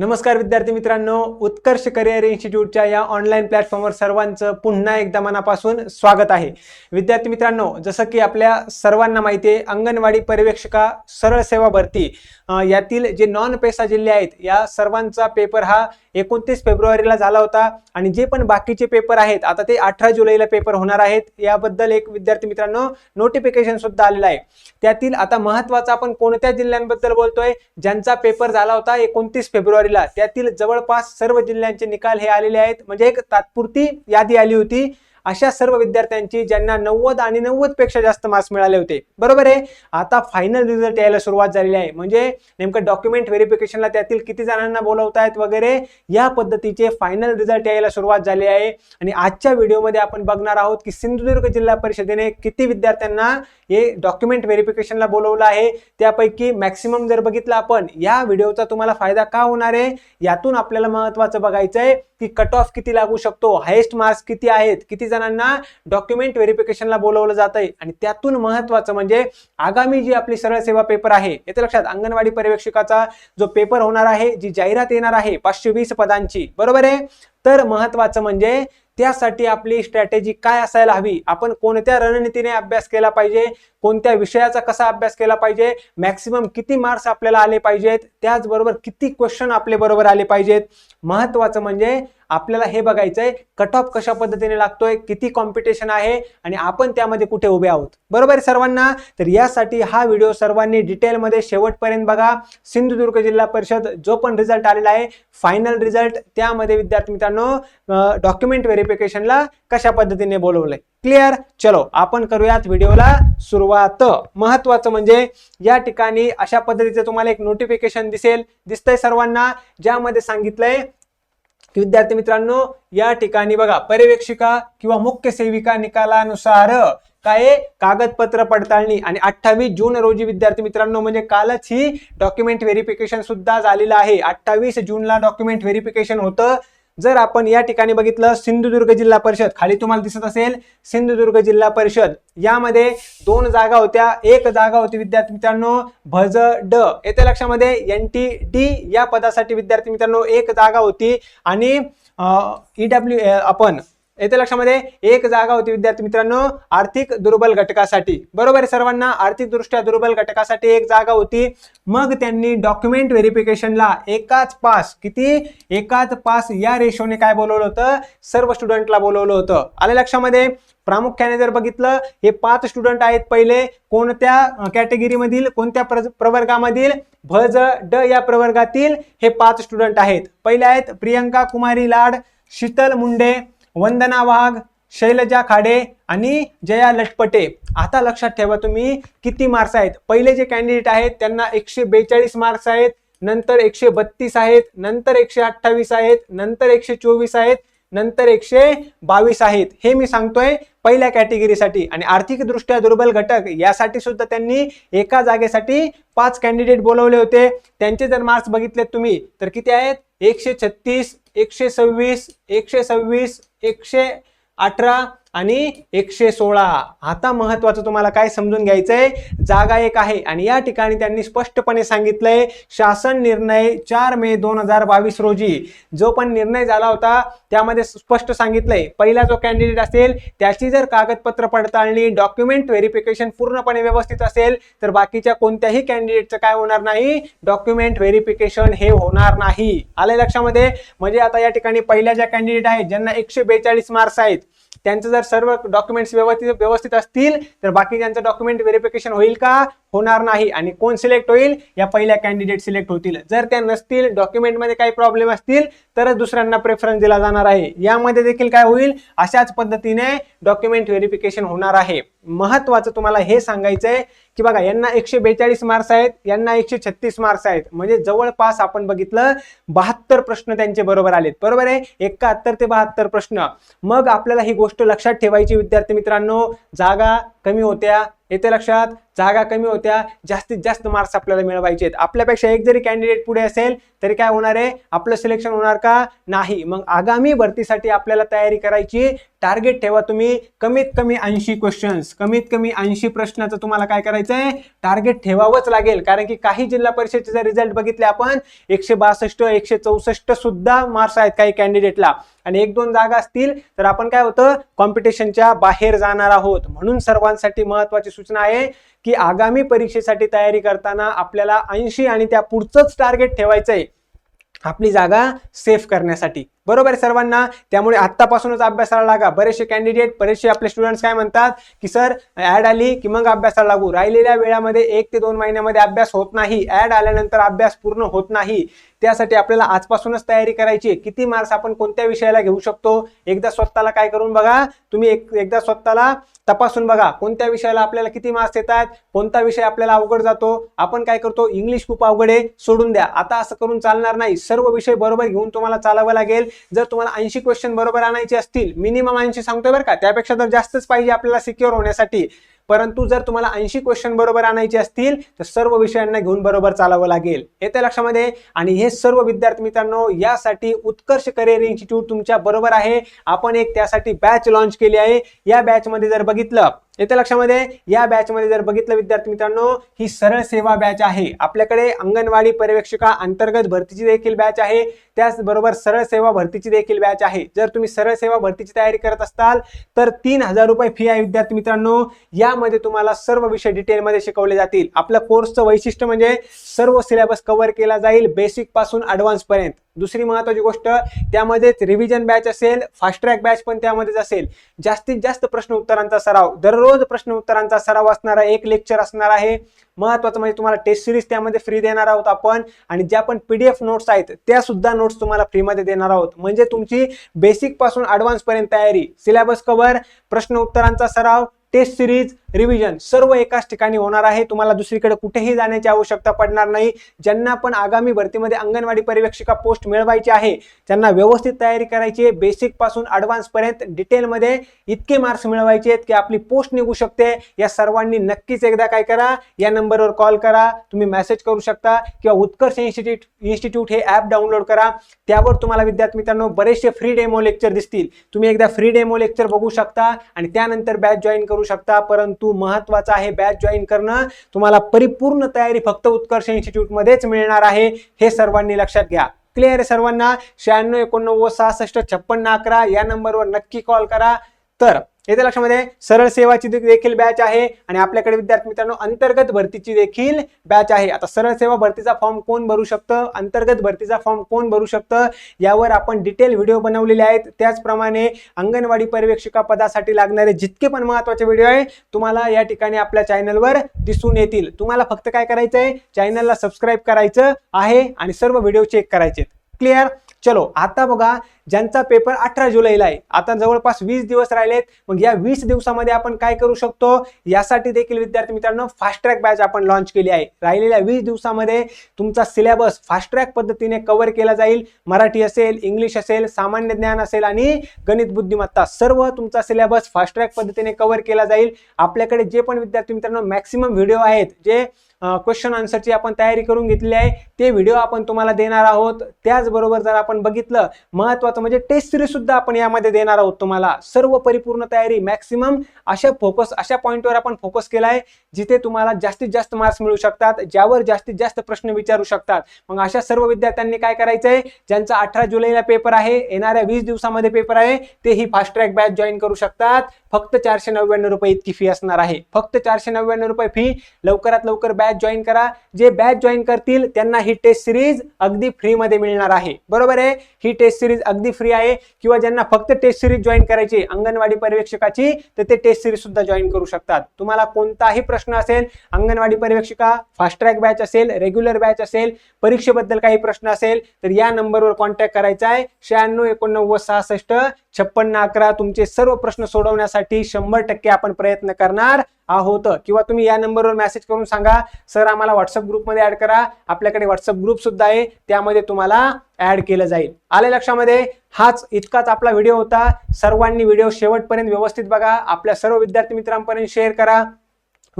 नमस्कार विद्यार्थी मित्रांनो उत्कर्ष करिअर इन्स्टिट्यूटच्या या ऑनलाईन प्लॅटफॉर्मवर सर्वांचं पुन्हा एकदा मनापासून स्वागत आहे. विद्यार्थी मित्रांनो जसं की आपल्या सर्वांना माहिती आहे अंगणवाडी पर्यवेक्षका सरळ सेवा भरती यातील जे नॉन पेसा जिल्हे आहेत या सर्वांचा पेपर हा एकोणतीस फेब्रुवारीला झाला होता आणि जे पण बाकीचे पेपर आहेत आता ते अठरा जुलैला पेपर होणार आहेत याबद्दल एक विद्यार्थी मित्रांनो नोटिफिकेशन सुद्धा आलेलं आहे. त्यातील आता महत्त्वाचा आपण कोणत्या जिल्ह्यांबद्दल बोलतोय ज्यांचा पेपर झाला होता एकोणतीस फेब्रुवारी फेब्रुवारीला त्यातील जवळपास सर्व जिल्ह्यांचे निकाल हे आलेले आहेत. म्हणजे एक तात्पुरती यादी आली होती. अशा सर्व विद्यार्थ्यांची ज्यांना नव्वद आणि नव्वदपेक्षा जास्त मार्क्स मिळाले होते. बरोबर आहे? आता फायनल रिझल्ट यायला सुरुवात झालेली आहे. म्हणजे नेमकं डॉक्युमेंट व्हेरिफिकेशनला त्यातील किती जणांना बोलवतायत वगैरे या पद्धतीचे फायनल रिझल्ट यायला सुरुवात झाली आहे. आणि आजच्या व्हिडिओमध्ये आपण बघणार आहोत की सिंधुदुर्ग जिल्हा परिषदेने किती विद्यार्थ्यांना हे डॉक्युमेंट व्हेरिफिकेशनला बोलवलं आहे. त्यापैकी मॅक्सिमम जर बघितलं आपण या व्हिडिओचा तुम्हाला फायदा का होणार आहे? यातून आपल्याला महत्वाचं बघायचं आहे की कट ऑफ किती लागू शकतो हायेस्ट मार्क्स किती आहेत किती जणांना डॉक्युमेंट व्हेरिफिकेशनला बोलवलं जात आहे आणि त्यातून महत्वाचं म्हणजे आगामी जी आपली सरळ सेवा पेपर आहे येते लक्षात अंगणवाडी पर्यवेक्षकाचा जो पेपर होणार आहे जी जाहिरात येणार आहे पाचशे वीस पदांची बरोबर आहे? तर महत्वाचं म्हणजे त्यासाठी आपली स्ट्रॅटेजी काय असायला हवी? आपण कोणत्या रणनीतीने अभ्यास केला पाहिजे? कोणत्या विषयाचा कसा अभ्यास केला पाहिजे? मॅक्सिमम किती मार्क्स आपल्याला आले पाहिजेत? त्याचबरोबर किती क्वेश्चन आपले बरोबर आले पाहिजेत? महत्वाचं म्हणजे आपल्याला हे बघायचंय कट ऑफ कशा पद्धतीने लागतोय किती कॉम्पिटिशन आहे आणि आपण त्यामध्ये कुठे उभे आहोत? बरोबर आहे सर्वांना? तर यासाठी हा व्हिडिओ सर्वांनी डिटेलमध्ये शेवटपर्यंत बघा. सिंधुदुर्ग जिल्हा परिषद जो पण रिझल्ट आलेला आहे फायनल रिझल्ट त्यामध्ये विद्यार्थी मित्रांनो डॉक्युमेंट व्हेरिफिकेशनला कशा पद्धतीने बोलवलंय? क्लिअर? चलो आपण करूयात व्हिडिओला सुरुवात. महत्वाचं म्हणजे या ठिकाणी अशा पद्धतीचं तुम्हाला एक नोटिफिकेशन दिसेल. दिसतंय सर्वांना ज्यामध्ये सांगितलंय की विद्यार्थी मित्रांनो या ठिकाणी बघा पर्यवेक्षिका किंवा मुख्य सेविका निकालानुसार काय कागदपत्र पडताळणी. आणि अठ्ठावीस जून रोजी विद्यार्थी मित्रांनो म्हणजे कालच ही डॉक्युमेंट व्हेरिफिकेशन सुद्धा झालेलं आहे. अठ्ठावीस जूनला डॉक्युमेंट व्हेरिफिकेशन होतं. जर आपण या ठिकाणी बघितलं सिंधुदुर्ग जिल्हा परिषद खाली तुम्हाला दिसत असेल सिंधुदुर्ग जिल्हा परिषद. यामध्ये दोन जागा होत्या. एक जागा होती विद्यार्थी मित्रांनो भज ड येते लक्षामध्ये एन टी डी या पदासाठी विद्यार्थी मित्रांनो एक जागा होती. आणि ईडब्ल्यू आपण येते लक्षामध्ये? एक जागा होती विद्यार्थी मित्रांनो आर्थिक दुर्बल घटकासाठी. बरोबर आहे सर्वांना? आर्थिक दृष्ट्या दुर्बल घटकासाठी एक जागा होती. मग त्यांनी डॉक्युमेंट व्हेरिफिकेशनला एकाच पास किती? एकाच पास या रेशोने काय बोलवलं होतं? सर्व स्टुडंटला बोलवलं होतं. आले लक्षामध्ये? प्रामुख्याने जर बघितलं हे पाच स्टुडंट आहेत पहिले. कोणत्या कॅटेगरीमधील कोणत्या प्र प्रवर्गामधील? भज ड या प्रवर्गातील हे पाच स्टुडंट आहेत. पहिले आहेत प्रियंका कुमारी लाड शीतल मुंडे वंदना वाघ शैलजा खाडे आणि जया लटपटे. आता लक्षात ठेवा तुम्ही किती मार्क्स आहेत? पहिले जे कॅन्डिडेट आहेत त्यांना एकशे बेचाळीस मार्क्स आहेत नंतर एकशे बत्तीस आहेत नंतर एकशे अठ्ठावीस आहेत नंतर एकशे चोवीस आहेत नंतर एकशे बावीस आहेत. हे मी सांगतोय पहिल्या कॅटेगरीसाठी आणि आर्थिकदृष्ट्या दुर्बल घटक यासाठी सुद्धा त्यांनी एका जागेसाठी पाच कॅन्डिडेट बोलवले होते. त्यांचे जर मार्क्स बघितले तुम्ही तर किती आहेत? एकशे छत्तीस एकशे सव्वीस एकशे सव्वीस एकशे अठरा आणि एकशे सोळा. आता महत्वाचं तुम्हाला काय समजून घ्यायचंय? जागा एक आहे. आणि या ठिकाणी त्यांनी स्पष्टपणे सांगितलंय शासन निर्णय चार मे दोन हजार बावीस रोजी. जो पण निर्णय झाला होता त्यामध्ये स्पष्ट सांगितलंय. पहिला जो कॅन्डिडेट असेल त्याची जर कागदपत्र पडताळणी डॉक्युमेंट व्हेरिफिकेशन पूर्णपणे व्यवस्थित असेल तर बाकीच्या कोणत्याही कॅन्डिडेटचं काय होणार नाही? डॉक्युमेंट व्हेरिफिकेशन हे होणार नाही. आलंय लक्षामध्ये? म्हणजे आता या ठिकाणी पहिल्या ज्या कॅन्डिडेट आहेत ज्यांना एकशे बेचाळीस मार्क्स आहेत त्यांचं जर सर्व डॉक्युमेंट्स व्यवस्थित व्यवस्थित असतील तर बाकी ज्यांचं डॉक्युमेंट व्हेरिफिकेशन होईल का? होणार नाही. आणि कोण सिलेक्ट होईल? या पहिल्या कॅन्डिडेट सिलेक्ट होतील. जर त्या नसतील डॉक्युमेंटमध्ये काही प्रॉब्लेम असतील तरच दुसऱ्यांना प्रेफरन्स दिला जाणार आहे. यामध्ये देखील काय होईल? अशाच पद्धतीने डॉक्युमेंट व्हेरिफिकेशन होणार आहे. महत्वाचं तुम्हाला हे सांगायचं आहे की बघा यांना एकशे बेचाळीस मार्क्स आहेत यांना एकशे छत्तीस मार्क्स आहेत. म्हणजे जवळपास आपण बघितलं बहात्तर प्रश्न त्यांचे बरोबर आलेत. बरोबर आहे? एकाहत्तर ते बहात्तर प्रश्न. मग आपल्याला ही गोष्ट लक्षात ठेवायची विद्यार्थी मित्रांनो. जागा कमी होत्या. येते लक्षात. जागा कमी होत्या जास्तीत जास्त मार्क्स आपल्याला मिळवायचे आहेत. आपल्यापेक्षा एक जरी कॅन्डिडेट पुढे असेल तरी काय होणार आहे? आपलं सिलेक्शन होणार का? नाही. मग आगामी भरतीसाठी आपल्याला तयारी करायची. टार्गेट ठेवा तुम्ही. कमीत कमी ऐंशी क्वेश्चन्स कमीत कमी ऐंशी प्रश्नाचं तुम्हाला काय करायचं आहे टार्गेट ठेवावंच लागेल. कारण की काही जिल्हा परिषदेचा रिझल्ट बघितले आपण एकशे बासष्ट एकशे चौसष्ट सुद्धा मार्क्स आहेत काही कॅन्डिडेटला आणि एक दोन जागा असतील तर आपण काय होतं? कॉम्पिटिशनच्या बाहेर जाणार आहोत. म्हणून सर्वांसाठी महत्वाची सूचना आहे की की आगामी परीक्षेसाठी तयारी करताना आपल्याला ऐंशी आणि त्या पुढचंच टार्गेट ठेवायचं आहे आपली जागा सेफ करण्यासाठी. बरोबर आहे सर्वांना. त्यामुळे आत्तापासूनच अभ्यासाला लागा. बरेचसे कॅन्डिडेट बरेचसे आपले स्टुडंट्स काय म्हणतात की सर ॲड आली की मग अभ्यासाला लागू. राहिलेल्या वेळामध्ये एक ते दोन महिन्यामध्ये अभ्यास होत नाही. ॲड आल्यानंतर अभ्यास पूर्ण होत नाही. त्यासाठी आपल्याला आजपासूनच तयारी करायची आहे. किती मार्क्स आपण कोणत्या विषयाला घेऊ शकतो? एकदा स्वतःला काय करून बघा. तुम्ही एक एकदा स्वतःला तपासून बघा. कोणत्या विषयाला आपल्याला किती मार्क्स येतात? कोणता विषय आपल्याला अवघड जातो? आपण काय करतो? इंग्लिश खूप अवघड आहे. सोडून द्या. आता असं करून चालणार नाही. सर्व विषय बरोबर घेऊन तुम्हाला चालावं लागेल. जर तुम्हाला ऐंशी क्वेश्चन बरोबर आणायचे असतील मिनिमम ऐंशी सांगतोय बरं का त्यापेक्षा तर जास्तच पाहिजे आपल्याला सिक्युअर होण्यासाठी. परंतु जर तुम्हाला ऐंशी क्वेश्चन बरोबर आणायचे असतील तर सर्व विषयांना घेऊन बरोबर चालावं लागेल. येत्या लक्षामध्ये आणि हे सर्व विद्यार्थी मित्रांनो यासाठी उत्कर्ष करिअर इन्स्टिट्यूट तुमच्या बरोबर आहे. आपण एक त्यासाठी बॅच लॉन्च केली आहे. या बॅचमध्ये जर बघितलं येत्या लक्षामध्ये? या बॅचमध्ये जर बघितलं विद्यार्थी मित्रांनो ही सरळ सेवा बॅच आहे. आपल्याकडे अंगणवाडी पर्यवेक्षिका अंतर्गत भरतीची देखील बॅच आहे. त्याचबरोबर सरळ सेवा भरतीची देखील बॅच आहे. जर तुम्ही सरळ सेवा भरतीची तयारी करत असाल तर तीन हजार रुपये फी आहे विद्यार्थी मित्रांनो. यामध्ये तुम्हाला सर्व विषय डिटेलमध्ये शिकवले जातील. आपल्या कोर्सचं वैशिष्ट्य म्हणजे सर्व सिलेबस कव्हर केला जाईल बेसिकपासून पर्यंत. दुसरी महत्वाची गोष्ट त्यामध्येच रिव्हिजन बॅच असेल फास्ट ट्रॅक बॅच पण त्यामध्येच असेल. जास्तीत जास्त प्रश्न उत्तरांचा सराव. दररोज प्रश्न उत्तरांचा सराव असणारा एक लेक्चर असणार आहे. महत्वाचं म्हणजे तुम्हाला टेस्ट सिरीज त्यामध्ये फ्री देणार आहोत आपण आणि ज्या पण पीडीएफ नोट्स आहेत त्या सुद्धा नोट्स तुम्हाला फ्रीमध्ये देणार आहोत. म्हणजे तुमची बेसिकपासून ऍडव्हान्स पर्यंत तयारी. सिलेबस कव्हर प्रश्न उत्तरांचा सराव टेस्ट सिरीज रिव्हिजन सर्व एकाच ठिकाणी होणार आहे. तुम्हाला दुसरीकडे कुठेही जाण्याची आवश्यकता पडणार नाही. ज्यांना पण आगामी भरतीमध्ये अंगणवाडी पर्यवेक्षिका पोस्ट मिळवायची आहे त्यांना व्यवस्थित तयारी करायची आहे. बेसिकपासून ॲडव्हान्सपर्यंत पर्यंत डिटेलमध्ये इतके मार्क्स मिळवायचे आहेत की आपली पोस्ट निघू शकते. या सर्वांनी नक्कीच एकदा काय करा या नंबरवर कॉल करा. तुम्ही मेसेज करू शकता किंवा उत्कर्ष इन्स्टिट्यूट इन्स्टिट्यूट हे ॲप डाउनलोड करा. त्यावर तुम्हाला विद्यार्थी मित्रांनो बरेचसे फ्री डेमो लेक्चर दिसतील. तुम्ही एकदा फ्री डेमो लेक्चर बघू शकता आणि त्यानंतर बॅच जॉईन करू शकता परंतु महत्वाचं आहे बॅच जॉईन करणं. तुम्हाला परिपूर्ण तयारी फक्त उत्कर्ष इन्स्टिट्यूट मध्येच मिळणार आहे हे सर्वांनी लक्षात घ्या. क्लिअर आहे सर्वांना? शहाण्णव एकोणनव्वद सहासष्ट छप्पन्न अकरा या नंबरवर नक्की कॉल करा. तर येत्या लक्षामध्ये. सरळ सेवाची देखील बॅच आहे आणि आपल्याकडे विद्यार्थी मित्रांनो अंतर्गत भरतीची देखील बॅच आहे. आता सरळ सेवा भरतीचा फॉर्म कोण भरू शकतं? अंतर्गत भरतीचा फॉर्म कोण भरू शकतं? यावर आपण डिटेल व्हिडिओ बनवलेले आहेत. त्याचप्रमाणे अंगणवाडी पर्यवेक्षिका पदासाठी लागणारे जितके पण महत्त्वाचे व्हिडिओ आहे तुम्हाला या ठिकाणी आपल्या चॅनलवर दिसून येतील. तुम्हाला फक्त काय करायचं आहे चॅनलला सबस्क्राईब करायचं आहे आणि सर्व व्हिडिओ चेक करायचे क्लिअर चलो आता बघा ज्यांचा पेपर अठरा जुलैला आहे आता जवळपास वीस दिवस राहिलेत मग या वीस दिवसामध्ये आपण काय करू शकतो? यासाठी देखील विद्यार्थी मित्रांनो फास्ट ट्रॅक बॅच आपण लॉन्च केली आहे. राहिलेल्या वीस दिवसामध्ये तुमचा सिलेबस फास्ट ट्रॅक पद्धतीने कव्हर केला जाईल. मराठी असेल इंग्लिश असेल सामान्य ज्ञान असेल आणि गणित बुद्धिमत्ता सर्व तुमचा सिलेबस फास्ट ट्रॅक पद्धतीने कव्हर केला जाईल. आपल्याकडे जे पण विद्यार्थी मित्रांनो मॅक्सिमम व्हिडिओ आहेत जे क्वेश्चन आन्सरची आपण तयारी करून घेतली आहे. ते व्हिडिओ आपण तुम्हाला देणार आहोत. त्याचबरोबर जर आपण बघितलं महत्वाचं म्हणजे टेस्ट सिरीज सुद्धा आपण यामध्ये देणार आहोत तुम्हाला. सर्व परिपूर्ण तयारी मॅक्सिमम अशा फोकस अशा पॉईंटवर आपण फोकस केला आहे जिथे तुम्हाला जास्तीत जास्त मार्क्स मिळू शकतात ज्यावर जास्तीत जास्त प्रश्न विचारू शकतात. मग अशा सर्व विद्यार्थ्यांनी काय करायचं आहे ज्यांचा अठरा जुलैला पेपर आहे येणाऱ्या वीस दिवसामध्ये पेपर आहे ते ही फास्ट ट्रॅक बॅच जॉईन करू शकतात. फक्त चारशे नव्याण्णव रुपये इतकी फी असणार आहे. फक्त चारशे नव्याण्णव रुपये फी लवकरात लवकर बॅच जॉईन करा. जे बॅच जॉईन करतील त्यांना ही टेस्ट सिरीज अगदी फ्रीमध्ये मिळणार आहे. बरोबर आहे? ही टेस्ट सिरीज अगदी फ्री आहे. किंवा ज्यांना फक्त टेस्ट सिरीज जॉईन करायची अंगणवाडी पर्यवेक्षकाची तर ते टेस्ट सिरीज सुद्धा जॉईन करू शकतात. तुम्हाला कोणताही प्रश्न असेल अंगणवाडी पर्यवेक्षिका फास्ट ट्रॅक बॅच असेल रेग्युलर बॅच असेल परीक्षेबद्दल काही प्रश्न असेल तर या नंबरवर कॉन्टॅक्ट करायचा आहे. शहाण्णव एकोणनव्वद सहासष्ट छप्पन्न अकरा तुमचे सर्व प्रश्न सोडवण्यासाठी शंभर टक्के आपण प्रयत्न करणार आहोत. किंवा तुम्ही या नंबरवर मेसेज करून सांगा. सर आम्हाला व्हॉट्सअप ग्रुपमध्ये ऍड करा. आपल्याकडे व्हॉट्सअप ग्रुप सुद्धा आहे. त्यामध्ये तुम्हाला ऍड केलं जाईल. आले लक्षामध्ये? हाच इतकाच आपला व्हिडिओ होता. सर्वांनी व्हिडिओ शेवटपर्यंत व्यवस्थित बघा. आपल्या सर्व विद्यार्थी मित्रांपर्यंत शेअर करा.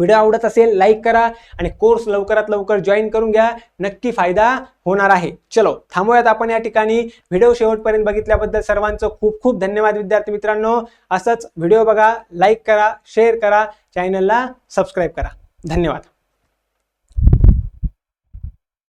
व्हिडिओ आवडत असेल लाईक करा आणि कोर्स लवकरात लवकर जॉईन करून घ्या. नक्की फायदा होणार आहे. चलो थांबूयात आपण या ठिकाणी. व्हिडिओ शेवटपर्यंत बघितल्याबद्दल सर्वांचं खूप खूप धन्यवाद विद्यार्थी मित्रांनो. असंच व्हिडिओ बघा लाईक करा शेअर करा चॅनलला सबस्क्राईब करा. धन्यवाद.